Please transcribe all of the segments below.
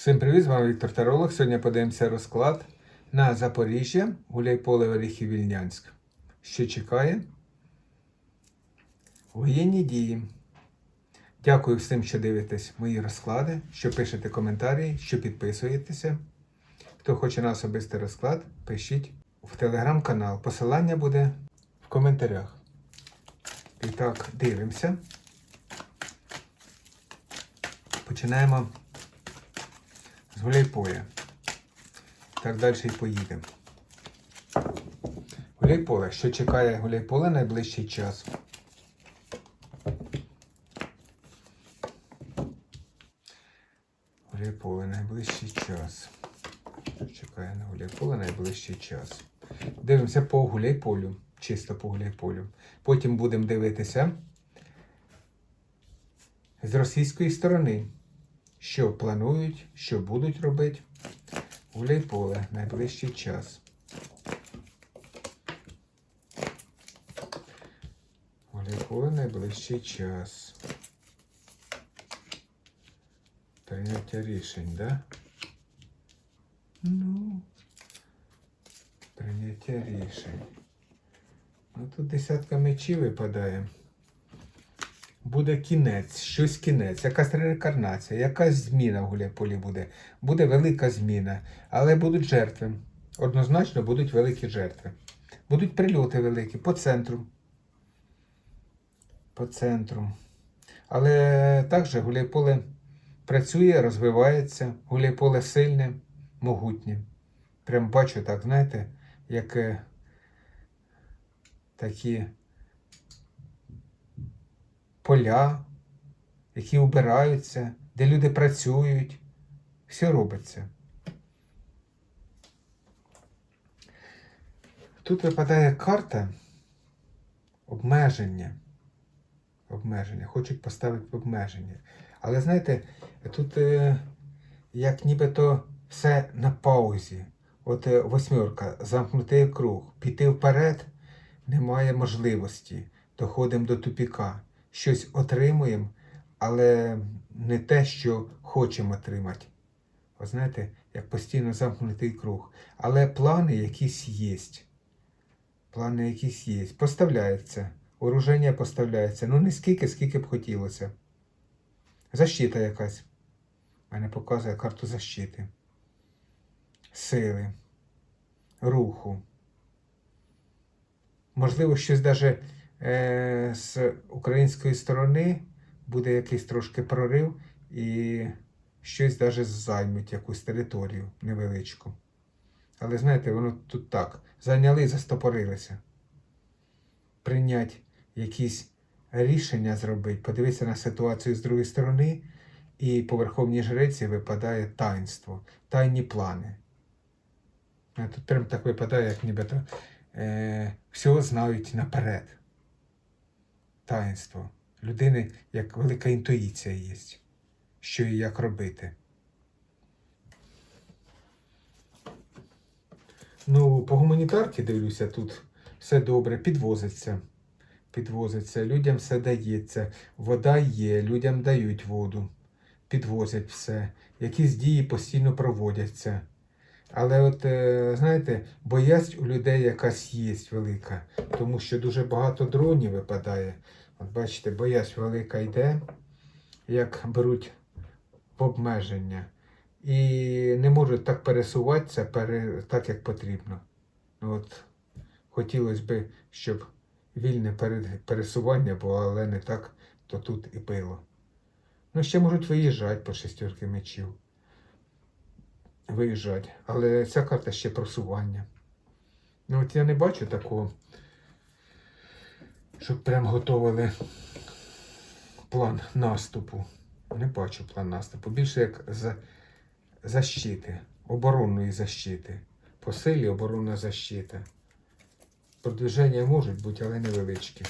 Всім привіт, з вами Віктор Таролог. Сьогодні подивимося розклад на Запоріжжя, Гуляйполе, Оріхів, Вільнянськ. Що чекає? Воєнні дії. Дякую всім, що дивитесь мої розклади, що пишете коментарі, що підписуєтеся. Хто хоче на особистий розклад, пишіть в телеграм-канал. Посилання буде в коментарях. І так, дивимося. Починаємо з Гуляйполя. Так далі і поїдемо. Гуляйполе. Що чекає Гуляйполе найближчий час? Гуляйполе найближчий час. Що чекає на Гуляйполе найближчий час? Дивимося по Гуляйполю. Чисто по Гуляйполю. Потім будемо дивитися з російської сторони що планують, що будуть робити. Гуляйполе найближчий час. Гуляйполе найближчий час. Прийняття рішень, да? Ну, прийняття рішень. Ну тут десятка мечів випадає буде кінець, щось кінець, якась реінкарнація, якась зміна в Гуляйполі буде. Буде велика зміна, але будуть жертви. Однозначно будуть великі жертви. Будуть прильоти великі по центру. По центру. Але також Гуляйполе працює, розвивається. Гуляйполе сильне, могутнє. Прям бачу так, знаєте, як е, такі поля, які убираються, де люди працюють. Все робиться. Тут випадає карта обмеження. Обмеження. Хочуть поставити обмеження. Але знаєте, тут е, як нібито все на паузі. От е, восьмерка, замкнутий круг. Піти вперед немає можливості. Доходимо до тупіка щось отримуємо, але не те, що хочемо отримати. Ви знаєте, як постійно замкнутий круг. Але плани якісь є. Плани якісь є. Поставляється. Оруження поставляється. Ну не скільки, скільки б хотілося. Защита якась. Мене показує карту защити. Сили, руху. Можливо, щось навіть е, з української сторони буде якийсь трошки прорив і щось навіть займуть якусь територію невеличку. Але знаєте, воно тут так. Зайняли і застопорилися. Прийняти якісь рішення зробити, подивитися на ситуацію з другої сторони, і по Верховній Жреці випадає таїнство, тайні плани. Е, Тут прям так випадає, як нібито е, всього знають наперед таїнство. Людини як велика інтуїція є, що і як робити. Ну, по гуманітарці дивлюся, тут все добре, підвозиться. Підвозиться, людям все дається, вода є, людям дають воду, підвозять все, якісь дії постійно проводяться. Але от, е, знаєте, боязнь у людей якась є велика, тому що дуже багато дронів випадає. От бачите, боязнь велика йде, як беруть в обмеження. І не можуть так пересуватися пере, так, як потрібно. От, Хотілося б, щоб вільне пересування було, але не так, то тут і було. Ну, ще можуть виїжджати по шестерки мечів. Виїжджати. Але ця карта ще просування. Ну, от я не бачу такого щоб прям готували план наступу. Не бачу план наступу. Більше як за защити, оборонної защити. По силі оборонна защита. Продвиження можуть бути, але невеличкі.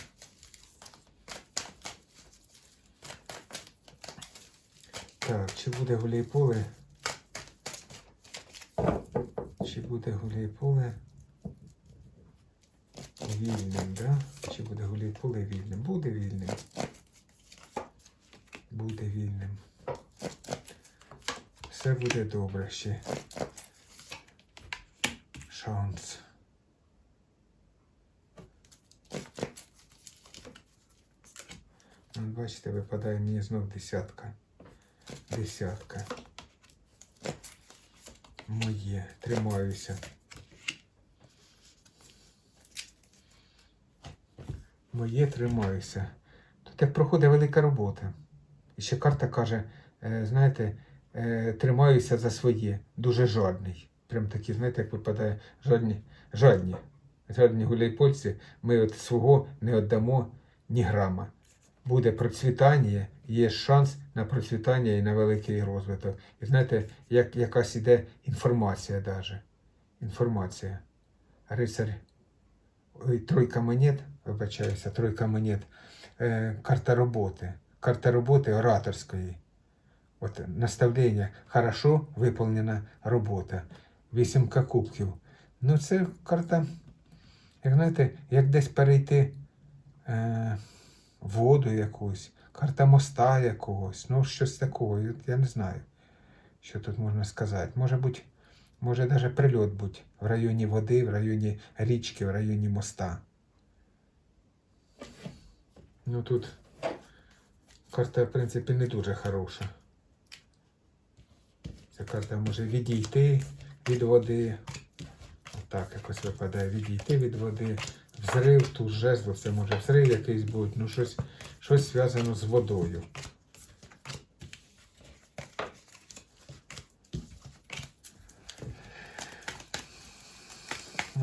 Так, чи буде гуляйполе? Чи буде гуляйполе? Вільним, да? Чи буде гуляйполе вільним? Буде вільним. Буде вільним. Все буде добре ще. Шанс. Бачите, випадає мені знов десятка. Десятка. Моє. Тримаюся. Моє тримаюся. Тут як проходить велика робота. І ще карта каже, е, знаєте, е, тримаюся за своє. Дуже жадний. Прям такі, знаєте, як випадає жадні, жадні. Жадні гуляйпольці, ми от свого не віддамо ні грама. Буде процвітання, є шанс на процвітання і на великий розвиток. І знаєте, як якась іде інформація даже. Інформація. Рицарь. Ой, тройка монет, вибачаюся, тройка монет. Е, карта роботи. Карта роботи ораторської. От наставлення. Хорошо виконана робота. Вісімка кубків. Ну, це карта, як знаєте, як десь перейти е, воду якусь, карта моста якогось, ну щось такого. Я не знаю, що тут можна сказати. Може бути, може навіть прильот бути в районі води, в районі річки, в районі моста. Ну тут карта, в принципі, не дуже хороша. Ця карта може відійти від води. Отак якось випадає. Відійти від води. Взрив, тут жезл, це може взрив якийсь бути, ну щось, щось зв'язано з водою.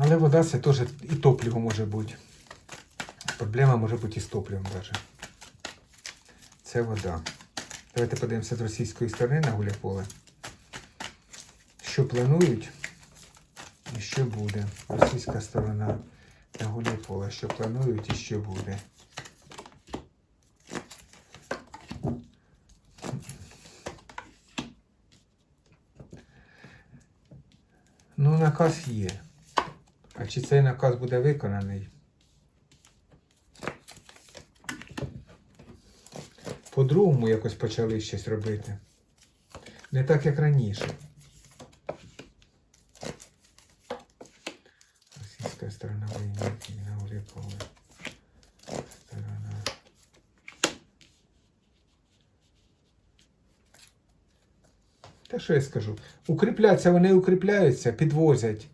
Але вода це теж і топливо може бути. Проблема може бути і з топливом навіть. Це вода. Давайте подивимося з російської сторони на гуляполе. Що планують і що буде. Російська сторона на гуляполе. Що планують і що буде. Ну, наказ є. А чи цей наказ буде виконаний? По-другому якось почали щось робити. Не так, як раніше. Російська сторона війни, війна Уряпова. Сторона. Та що я скажу? Укріпляться вони укріпляються, підвозять.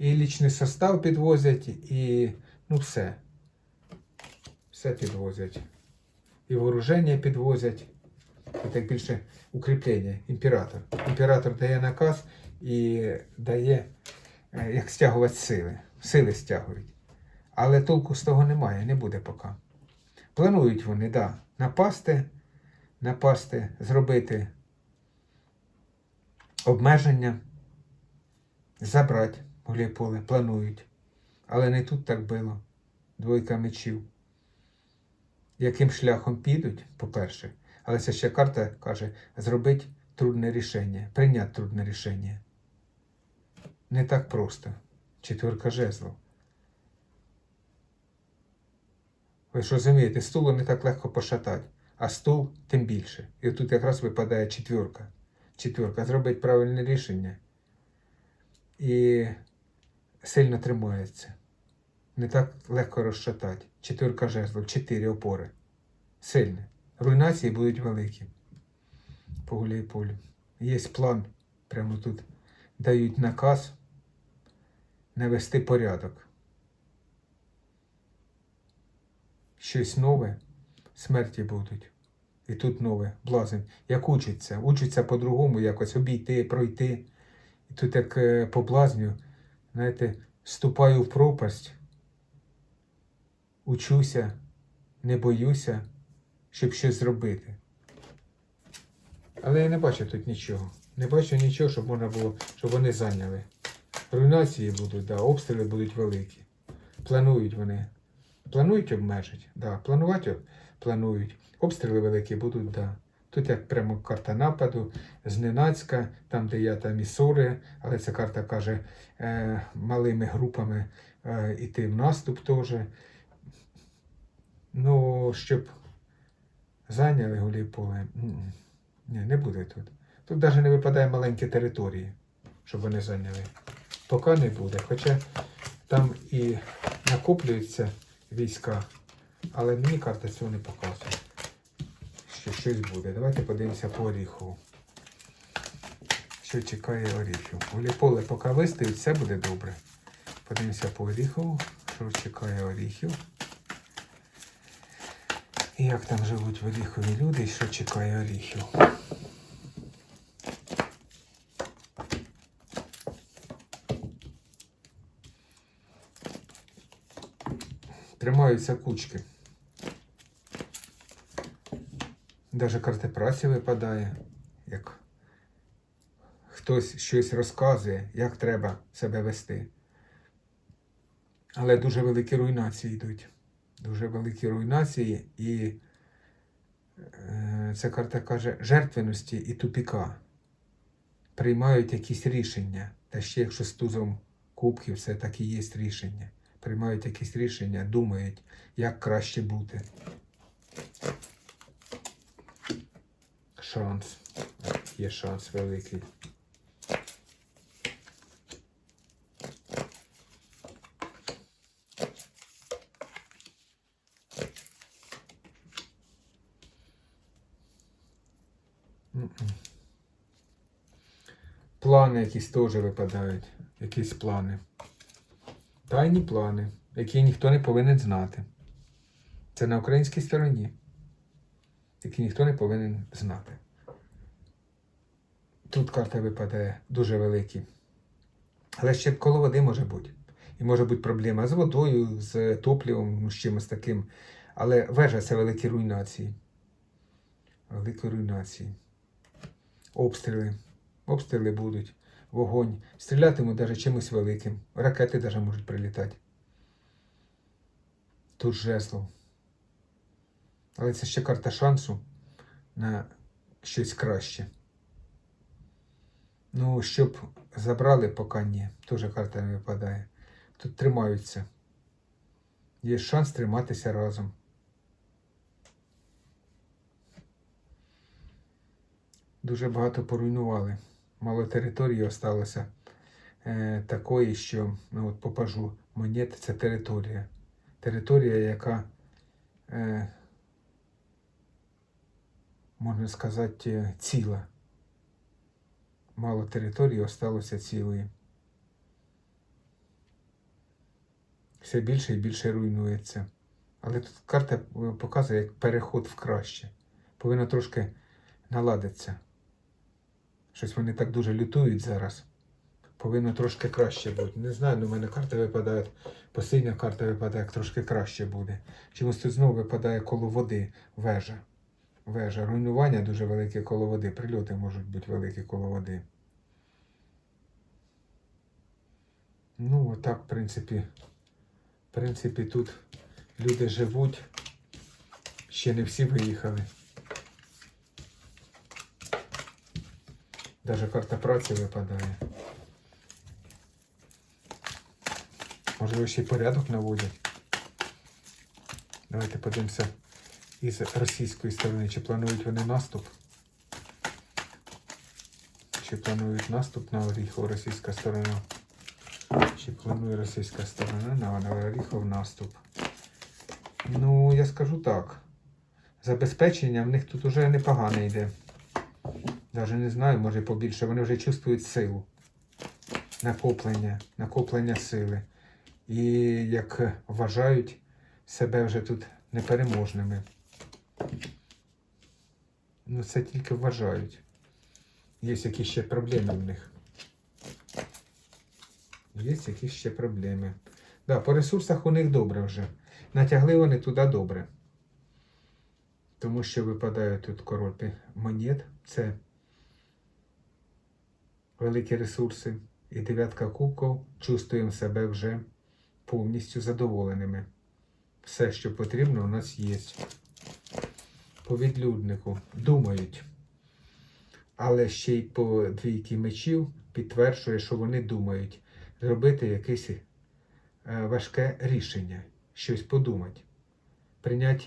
І лічний состав підвозять, і ну все. Все підвозять. І вооруження підвозять. І так більше укріплення. Імператор. Імператор дає наказ і дає, е, як стягувати сили. Сили стягують. Але толку з того немає, не буде поки. Планують вони, да, напасти, напасти, зробити обмеження, забрати Гуляйполе, планують. Але не тут так було. Двойка мечів. Яким шляхом підуть, по-перше, але це ще карта каже, зробити трудне рішення, прийняти трудне рішення. Не так просто. Четверка жезлов. Ви ж розумієте, стулу не так легко пошатати, а стул тим більше. І тут якраз випадає четверка. Четверка. Зробить правильне рішення. І сильно тримається. Не так легко розшатати. Четверка жезлов, чотири опори. Сильне. Руйнації будуть великі. По гуляйполю. Є план. Прямо тут дають наказ навести порядок. Щось нове, смерті будуть. І тут нове, блазень. Як учиться, учиться по-другому якось обійти, пройти. І тут як е, по блазню, знаєте, вступаю в пропасть, учуся, не боюся, щоб щось зробити. Але я не бачу тут нічого. Не бачу нічого, щоб можна було, щоб вони зайняли. Руйнації будуть, да, обстріли будуть великі. Планують вони. Планують обмежити, да. Планувати планують. Обстріли великі будуть, да. Тут як прямо карта нападу, зненацька, там, де я там і сори, але ця карта каже е, малими групами е, іти в наступ теж. Ну, щоб зайняли Гуляйполе, м-м, ні, не буде тут. Тут навіть не випадає маленькі території, щоб вони зайняли. Поки не буде. Хоча там і накоплюються війська, але мені карта цього не показує. Що щось буде. Давайте подивимося по Оріхову. Що чекає Оріхів. Гуліполе поки вистоїть, все буде добре. Подивимося по Оріхову, що чекає Оріхів. І як там живуть в Оріхові люди, що чекає Оріхів. Тримаються кучки. Даже карта праці випадає, як хтось щось розказує, як треба себе вести. Але дуже великі руйнації йдуть. Дуже великі руйнації, і е, ця карта каже жертвеності і тупіка. Приймають якісь рішення. Та ще якщо з тузом кубків, все так і є рішення. Приймають якісь рішення, думають, як краще бути. Шанс. Є шанс великий. Плани якісь теж випадають. Якісь плани. Тайні плани, які ніхто не повинен знати. Це на українській стороні, які ніхто не повинен знати. Тут карта випадає дуже великі. Але ще коло води може бути. І може бути проблема з водою, з топливом, ну, з чимось таким. Але вежа це великі руйнації. Великі руйнації. Обстріли. Обстріли будуть. Вогонь. Стрілятимуть навіть чимось великим. Ракети навіть можуть прилітати. Тут жезлов. Але це ще карта шансу на щось краще. Ну, щоб забрали, поки ні. Теж карта не випадає. Тут тримаються. Є шанс триматися разом. Дуже багато поруйнували. Мало території осталося е, такої, що ну, от попажу монет це територія. Територія, яка, е, можна сказати, ціла. Мало території осталося цілої. Все більше і більше руйнується. Але тут карта е, показує як переход в краще. Повинно трошки наладитися. Щось вони так дуже лютують зараз. Повинно трошки краще бути. Не знаю, але в мене карти випадають. Посильна карта випадає, як трошки краще буде. Чомусь тут знову випадає коло води вежа. Вежа. Руйнування дуже велике коло води. Прильоти можуть бути великі коло води. Ну, отак, в принципі, в принципі, тут люди живуть. Ще не всі виїхали. Даже карта праці випадає. Можливо, ще й порядок наводять. Давайте подивимося із російської сторони, чи планують вони наступ. Чи планують наступ на Оріхов російська сторона? Чи планує російська сторона на Оріхов наступ? Ну, я скажу так. Забезпечення в них тут уже непогане йде. Даже не знаю, може побільше. Вони вже чувствують силу. Накоплення, накоплення сили. І як вважають себе вже тут непереможними. Ну, це тільки вважають. Є якісь ще проблеми в них. Є якісь ще проблеми. Да, по ресурсах у них добре вже. Натягли вони туди добре. Тому що випадає тут король монет. Це великі ресурси. І дев'ятка кубків чувствуємо себе вже повністю задоволеними. Все, що потрібно, у нас є. По відлюднику думають. Але ще й по двійки мечів підтверджує, що вони думають зробити якесь е, важке рішення, щось подумати, прийняти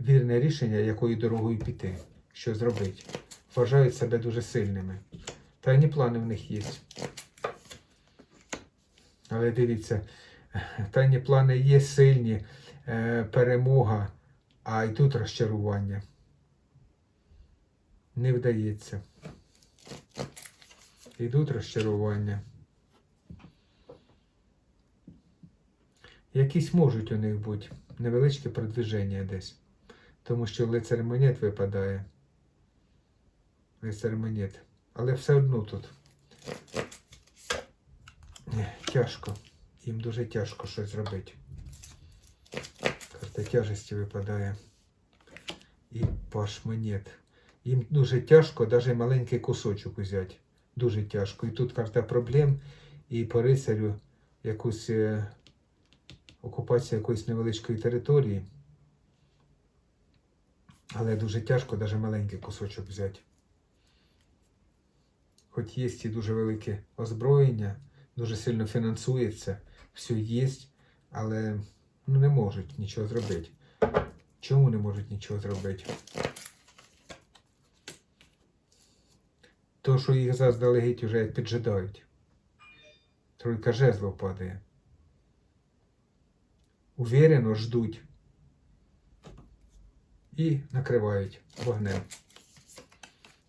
вірне рішення, якою дорогою піти, що зробити. вважають себе дуже сильними. Тайні плани в них є. Але дивіться, тайні плани є сильні, е, перемога, а й тут розчарування. Не вдається. Йдуть розчарування. Якісь можуть у них бути невеличке продвиження десь. Тому що лицар монет випадає. Лицар. Але все одно тут тяжко. Їм дуже тяжко щось зробити. Карта тяжесті випадає. І паш монет. Їм дуже тяжко навіть маленький кусочок взяти. Дуже тяжко. І тут карта проблем, і по рицарю якусь е, окупація якоїсь невеличкої території. Але дуже тяжко навіть маленький кусочок взяти. Хоч є і дуже велике озброєння, дуже сильно фінансується, все є, але ну, не можуть нічого зробити. Чому не можуть нічого зробити? То, що їх заздалегідь вже піджидають. Тройка жезлов падає. Уверено ждуть. І накривають вогнем.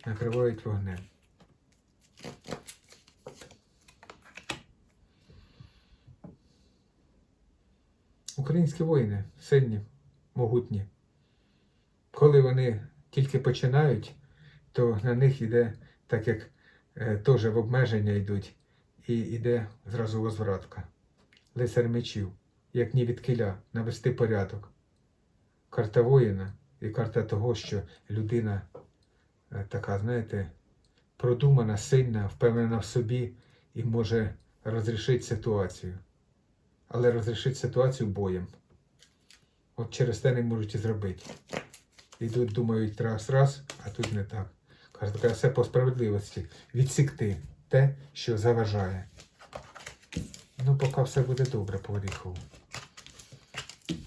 Накривають вогнем. Українські воїни сильні, могутні. Коли вони тільки починають, то на них йде, так як е, теж в обмеження йдуть, і йде зразу возвратка. Лицар мечів, як ні від киля, навести порядок. Карта воїна і карта того, що людина е, така, знаєте, продумана, сильна, впевнена в собі і може розрішити ситуацію. Але розрішити ситуацію боєм. От через те не можуть і зробити. Йдуть, думають раз, раз, а тут не так. Така все по справедливості. Відсікти те, що заважає. Ну, поки все буде добре по Оріхову.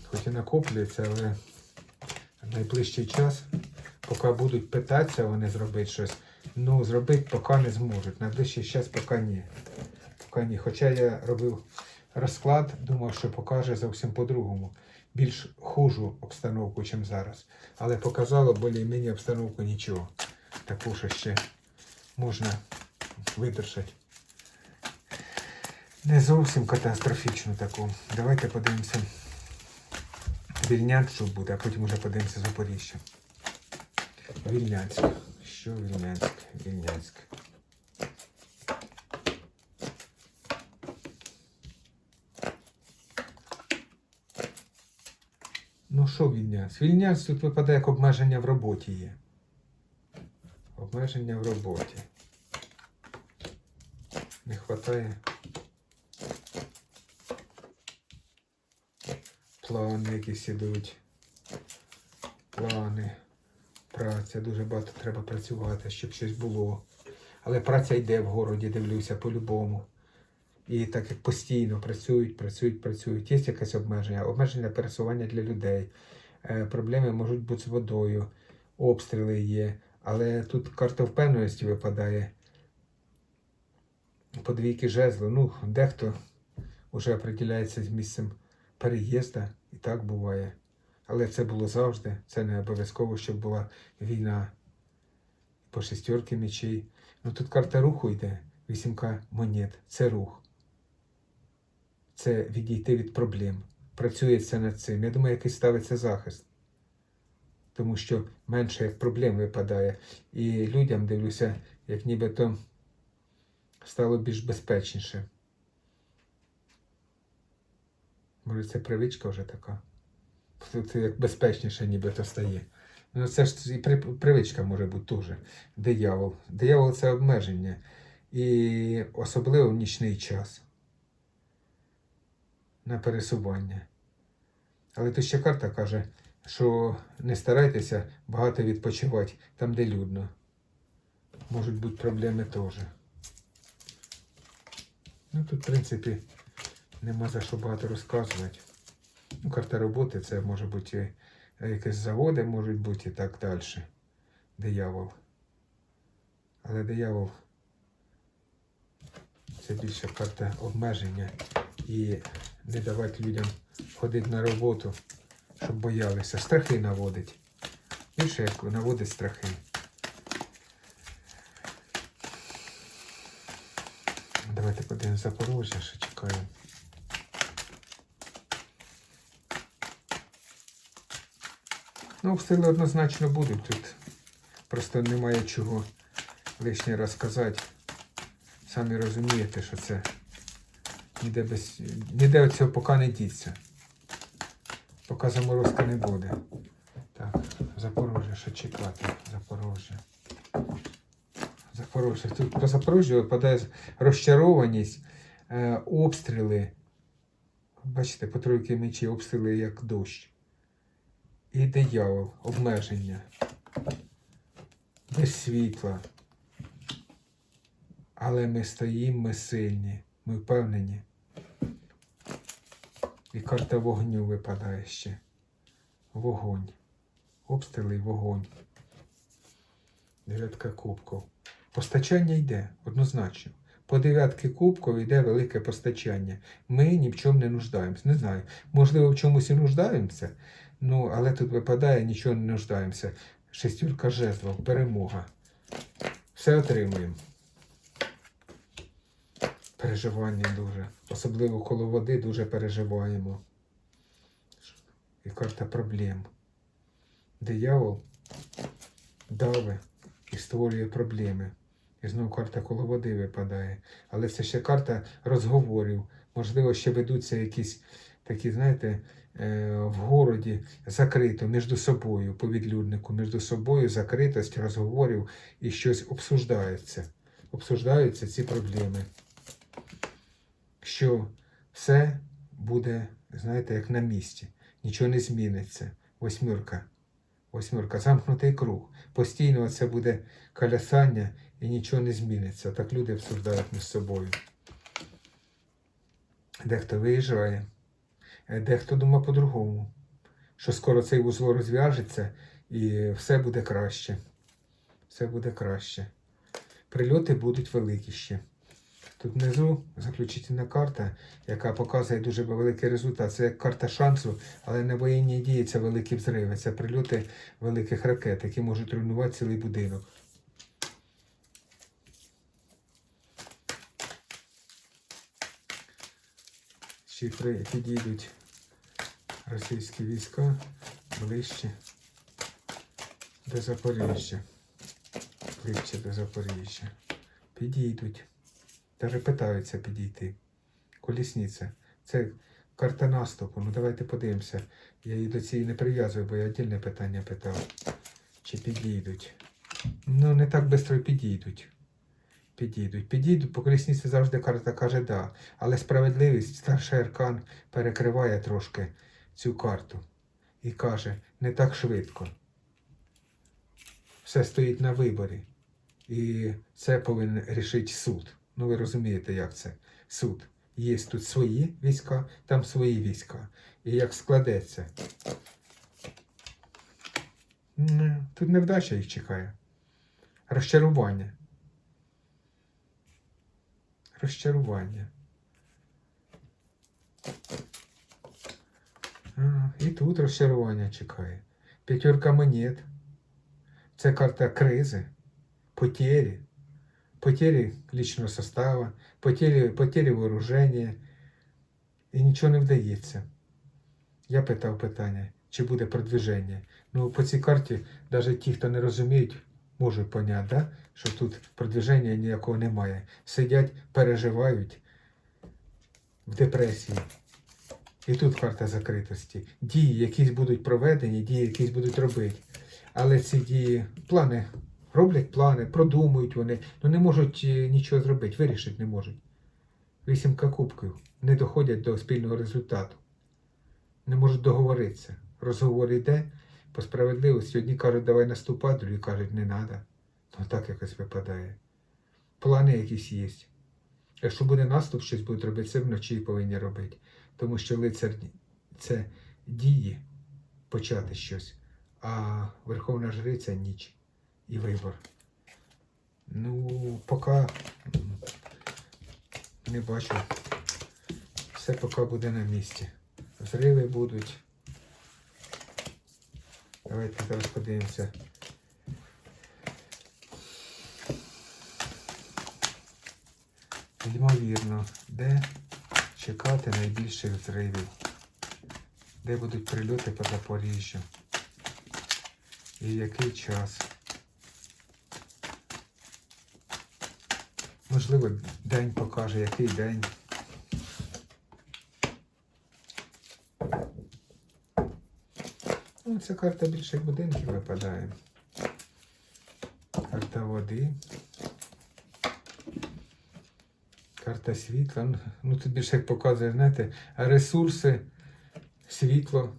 Хоч і накоплюється, але в найближчий час, поки будуть питатися вони зробити щось, ну, зробити поки не зможуть. Найближчий час поки ні. Поки ні. Хоча я робив розклад, думав, що покаже зовсім по-другому. Більш хужу обстановку, ніж зараз. Але показало більш-менш обстановку нічого. Таку, що ще можна видержати. Не зовсім катастрофічну таку. Давайте подивимося. Вільнянськ, що буде, а потім вже подивимося Запоріжжя. Вільнянськ. Що Вільнянськ? Вільнянськ. Ну що Вільнянськ? Вільнянськ тут випадає як обмеження в роботі є. Обмеження в роботі. Не вистачає. Плани якісь ідуть. Плани. Праця. Дуже багато треба працювати, щоб щось було. Але праця йде в городі, дивлюся, по-любому. І так як постійно працюють, працюють, працюють. Є якесь обмеження, обмеження пересування для людей. Е, проблеми можуть бути з водою, обстріли є. Але тут карта впевненості випадає. Подвійки жезлу. Ну, дехто вже определяється з місцем переїзду, і так буває. Але це було завжди. Це не обов'язково, щоб була війна по шестерки мечей. Ну тут карта руху йде, вісімка монет. Це рух. Це відійти від проблем. Працюється над цим. Я думаю, який ставиться захист. Тому що менше проблем випадає. І людям дивлюся, як нібито стало більш безпечніше. Може, це привичка вже така. Це як безпечніше нібито стає. Ну, це ж і при- привичка може бути теж. Диявол. Диявол це обмеження. І особливо в нічний час. На пересування. Але тут ще карта каже, що не старайтеся багато відпочивати там, де людно. Можуть бути проблеми теж. Ну тут, в принципі, нема за що багато розказувати. Ну, карта роботи це може бути е, якісь заводи, можуть бути і так далі. Диявол. Але диявол це більше карта обмеження і не давати людям ходити на роботу, щоб боялися. Страхи наводить. Більше як наводить страхи. Давайте подивимось Запорожжя, що чекаємо. Ну, обстріли однозначно будуть тут. Просто немає чого лишнє розказати. Самі розумієте, що це ніде без. Ніде цього поки не діться. Поки заморозки не буде. Так, Запорожжя, що чекати? Запорожжя. Запорожжя. Тут по Запорожжю випадає розчарованість, е, обстріли. Бачите, по тройки мечі обстріли як дощ. І диявол, обмеження. Без світла. Але ми стоїмо, ми сильні, ми впевнені. І карта вогню випадає ще. Вогонь. Обстріли вогонь. Дев'ятка кубків. Постачання йде однозначно. По дев'ятки кубків йде велике постачання. Ми ні в чому не нуждаємося. Не знаю. Можливо, в чомусь і нуждаємося, ну, але тут випадає, нічого не нуждаємося. Шестюрка жезлов, перемога. Все отримуємо. Переживання дуже. Особливо коло води дуже переживаємо. І карта проблем. Диявол дави і створює проблеми. І знову карта коло води випадає. Але це ще карта розговорів. Можливо, ще ведуться якісь такі, знаєте, е, в городі закрито між собою, по відлюднику, між собою закритость розговорів і щось обсуждається. Обсуждаються ці проблеми. Що все буде, знаєте, як на місці. Нічого не зміниться. Восьмірка. Восьмірка, замкнутий круг. Постійно це буде колясання і нічого не зміниться. Так люди обсуждають між собою. Дехто виїжджає, е, дехто думає по-другому, що скоро цей вузол розв'яжеться і все буде краще. Все буде краще. Прильоти будуть великі ще. Тут внизу заключительна карта, яка показує дуже великий результат. Це як карта шансу, але на воєнній дії це великі взриви. Це прильоти великих ракет, які можуть руйнувати цілий будинок. Ще при- підійдуть російські війська ближче до Запоріжжя. Ближче до Запоріжжя. Підійдуть. Даже питаються підійти. Колісниця. Це карта наступу. Ну давайте подивимося. Я її до цієї не прив'язую, бо я отдільне питання питав. Чи підійдуть? Ну, не так швидко підійдуть. Підійдуть. Підійдуть, по колісниці завжди карта каже да. Але справедливість, старший аркан перекриває трошки цю карту. І каже, не так швидко. Все стоїть на виборі. І це повинен рішити суд. Ну ви розумієте, як це? Суд. Є тут свої війська, там свої війська. І як складеться. Тут невдача їх чекає. Розчарування. Розчарування. А, і тут розчарування чекає. П'ятерка монет. Це карта кризи, потері, потери личного состава, потери, потери вооруження. І нічого не вдається. Я питав питання, чи буде продвиження. Ну, по цій карті, навіть ті, хто не розуміють, можуть поняти, да? що тут продвиження ніякого немає. Сидять, переживають в депресії. І тут карта закритості. Дії якісь будуть проведені, дії якісь будуть робити. Але ці дії, плани, роблять плани, продумують вони, але не можуть е, нічого зробити, вирішити не можуть. Вісімка кубків не доходять до спільного результату. Не можуть договоритися. Розговор йде по справедливості. Одні кажуть, давай наступати, другі кажуть, не треба. Ну так якось випадає. Плани якісь є. Якщо буде наступ, щось будуть робити, це вночі повинні робити. Тому що лицар це дії почати щось, а Верховна Жриця ніч і вибор. Ну, поки не бачу. Все поки буде на місці. Зриви будуть. Давайте зараз подивимося. Ймовірно, де чекати найбільших зривів, де будуть прильоти по Запоріжжю і який час. Можливо, день покаже, який день. Ну, ця карта більших будинків випадає. Карта води. Карта світла. Ну, Ну, тут більше як показує, знаєте, ресурси, світло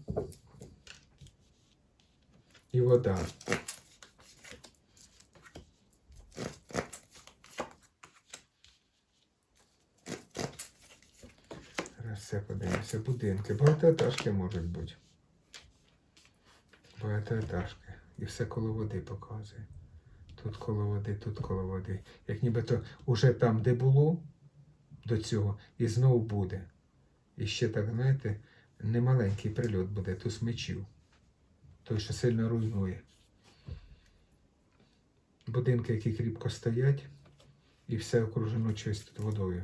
і вода. Все подивимося. Будинки. Багатоетажки можуть бути. Багатоетажки. І все коло води показує. Тут коло води, тут коло води. Як нібито уже там, де було до цього, і знову буде. І ще так, знаєте, немаленький прильот буде, туз мечів. Той, що сильно руйнує. Будинки, які кріпко стоять, і все окружено тут водою.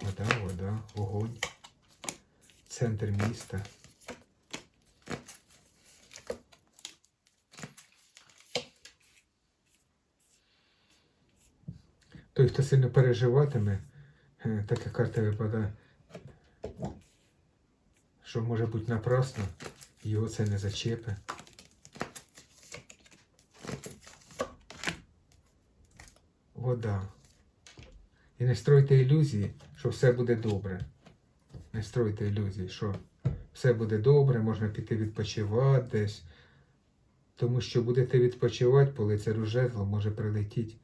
Вода, вода, вогонь. Центр міста. Той, хто сильно переживатиме, е, така карта випадає, що може бути напрасно, його це не зачепе. Вода. І не стройте ілюзії, що все буде добре. Не стройте ілюзії, що все буде добре, можна піти відпочивати десь. Тому що будете відпочивати, по лицарю жезло може прилетіти,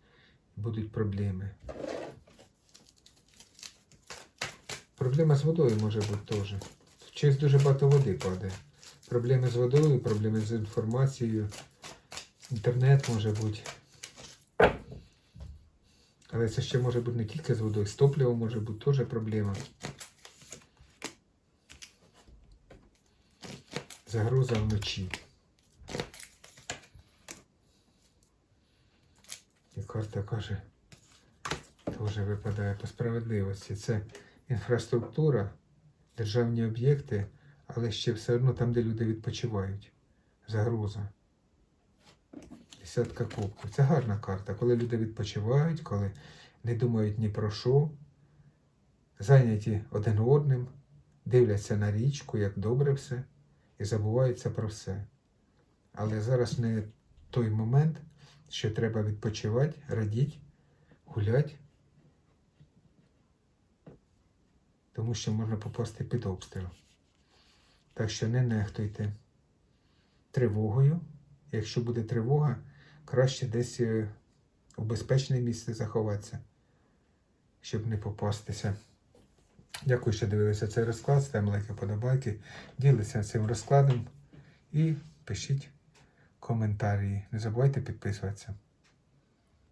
будуть проблеми. Проблема з водою може бути теж. Щось дуже багато води падає. Проблеми з водою, проблеми з інформацією, інтернет може бути. Але це ще може бути не тільки з водою, з топливом може бути теж проблема. Загроза вночі. І карта каже, теж випадає по справедливості. Це інфраструктура, державні об'єкти, але ще все одно там, де люди відпочивають. Загроза. Десятка кубків. Це гарна карта, коли люди відпочивають, коли не думають ні про що, зайняті один одним, дивляться на річку, як добре все, і забуваються про все. Але зараз не той момент, що треба відпочивати, радіти, гуляти, тому що можна попасти під обстріл. Так що не нехтуйте тривогою. Якщо буде тривога, краще десь е, у безпечне місце заховатися, щоб не попастися. Дякую, що дивилися цей розклад. Ставимо лайки, подобайки, діліться цим розкладом і пишіть коментарі. Не забувайте підписуватися.